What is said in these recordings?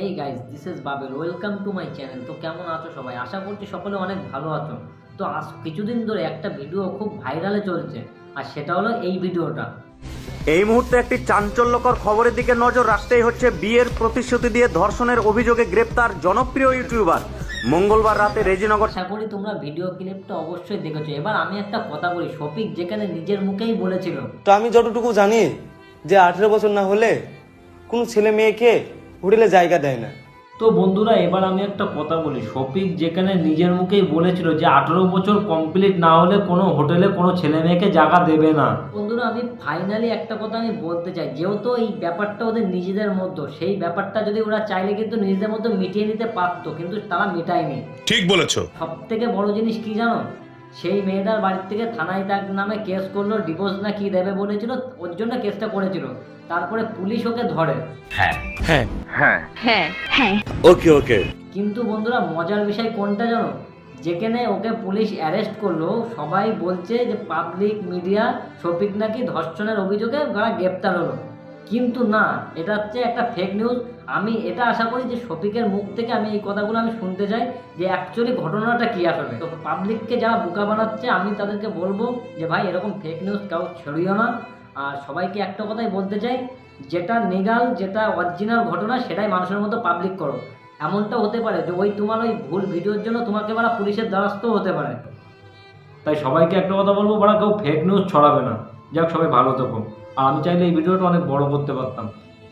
Hey guys this is bubble welcome to my channel তো কেমন আছো সবাই? আশা করছি সকলে অনেক ভালো আছো। তো আজ কিছুদিন ধরে একটা ভিডিও খুব ভাইরালে চলছে আর সেটা হলো এই ভিডিওটা এই মুহূর্তে একটি চাঞ্চল্যকর খবরের দিকে নজর রাখতেই হচ্ছে বিয়ের প্রতিশ্রুতি দিয়ে ধর্ষণের অভিযোগে গ্রেপ্তার জনপ্রিয় ইউটিউবার। মঙ্গলবার রাতে রেজিনগর আশা করি তোমরা ভিডিও ক্লিপটা অবশ্যই দেখেছ। এবার আমি একটা কথা বলি শফিক যেখানে নিজের মুখেই বলেছিল। তো আমি যতটুকু জানি যে আঠেরো বছর না হলে কোনো ছেলে মেয়েকে হোটেলে জায়গা দেয় না। তো বন্ধুরা এবার আমি একটা কথা বলি। শফিক যেখানে নিজের মুখেই বলেছিল যে আঠারো বছর কমপ্লিট না হলে কোনো হোটেলে কোনো ছেলে মেয়েকে জায়গা দেবে না। বন্ধুরা আমি ফাইনালি একটা কথা আমি বলতে চাই। যেহেতু এই ব্যাপারটা ওদের নিজেদের মধ্যে সেই ব্যাপারটা যদি ওরা চাইলে কিন্তু নিজেদের মধ্যে মিটিয়ে নিতে পারতো কিন্তু তারা মেটায়নি। ঠিক বলেছ। সব থেকে বড় জিনিস কি জানো? সেই মেয়েটার বাড়ির থেকে থানায় তার নামে কেস করল ডিভোর্স না কি দেবে বলেছিল ওর জন্য কেসটা করেছিল। তারপরে পুলিশ ওকে ধরে। ওকে ওকে। কিন্তু বন্ধুরা মজার বিষয় কোনটা জানো? যেখানে ওকে পুলিশ অ্যারেস্ট করল সবাই বলছে যে পাবলিক মিডিয়া শফিক নাকি ধর্ষণের অভিযোগে ওরা গ্রেপ্তার হলো। কিন্তু না, এটা হচ্ছে একটা ফেক নিউজ আমি এটা আশা করি যে শফিকের মুখ থেকে আমি এই কথাগুলো আমি শুনতে চাই যে অ্যাকচুয়ালি ঘটনাটা কী আসলে। তো পাবলিককে যারা বোকা বানাচ্ছে, আমি তাদেরকে বলব যে ভাই, এরকম ফেক নিউজ কাউ ছড়িও না। আর সবাইকে একটা কথাই বলতে চাই, যেটা নিগাল, যেটা অরিজিনাল ঘটনা, সেটাই মানুষের মতো পাবলিক করো। এমনটা হতে পারে যে ওই তোমার ওই ভুল ভিডিওর জন্য তোমাকে বারা পুলিশের দ্বারস্থ হতে পারে। তাই সবাইকে একটা কথা বলব, বাড়া কেউ ফেক নিউজ ছড়াবে না। যাক সবাই ভালো থেকো। আর আমি চাইলে এই ভিডিওটা অনেক বড় করতে পারতাম।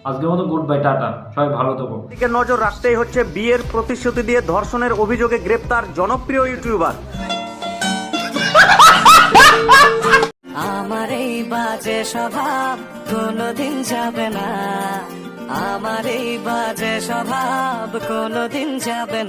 আজকের মতো গুড বাই টাটা। সবাই ভালো থেকো। দিকে নজর রাখতেই হচ্ছে বিয়ের প্রতিশ্রুতি দিয়ে ধর্ষণের অভিযোগে গ্রেপ্তার জনপ্রিয় ইউটিউবার। আমার এই বাজে স্বভাব কোনোদিন যাবে না। আমার এই বাজে স্বভাব কোনোদিন যাবে না।